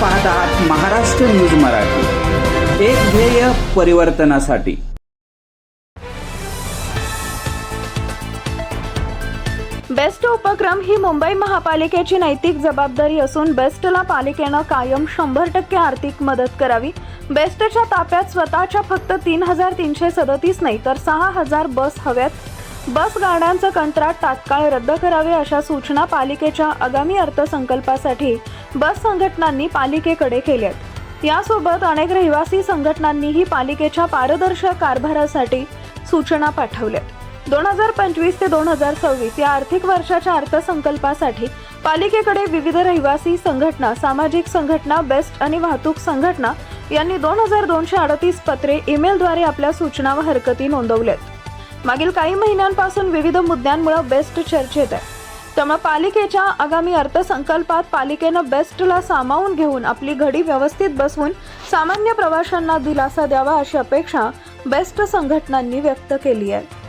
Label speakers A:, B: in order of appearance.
A: पाहत आहात महाराष्ट्र न्यूज मराठी. एक ध्येय परिवर्तनासाठी.
B: बेस्ट उपक्रम ही मुंबई महापालिकेची नैतिक जबाबदारी असून बेस्टला पालिकेनं कायम शंभर टक्के आर्थिक मदत करावी. बेस्टच्या ताफ्यात स्वतःच्या फक्त तीन हजार तीनशे सदतीस नाही तर सहा हजार बस हव्यात. बस गाड्यांचं कंत्राट तात्काळ रद्द करावे अशा सूचना पालिकेच्या आगामी अर्थसंकल्पासाठी बस संघटनांनी पालिकेकडे केल्यात यासोबत अनेक रहिवासी संघटनांनीही पालिकेच्या पारदर्शक कारभारासाठी सूचना पाठवल्यात. दोन हजार पंचवीस ते दोन हजार सव्वीस या आर्थिक वर्षाच्या अर्थसंकल्पासाठी पालिकेकडे विविध रहिवासी संघटना सामाजिक संघटना बेस्ट आणि वाहतूक संघटना यांनी दोन हजार दोनशे अडतीस पत्रे ईमेलद्वारे आपल्या सूचना व हरकती नोंदवल्यात. मागील काही महिन्यांपासून विविध मुद्द्यांमुळे बेस्ट चर्चेत आहे. त्यामुळे पालिकेच्या आगामी अर्थसंकल्पात पालिकेनं बेस्टला सामावून घेऊन आपली घडी व्यवस्थित बसवून सामान्य प्रवाशांना दिलासा द्यावा अशी अपेक्षा बेस्ट संघटनांनी व्यक्त केली आहे.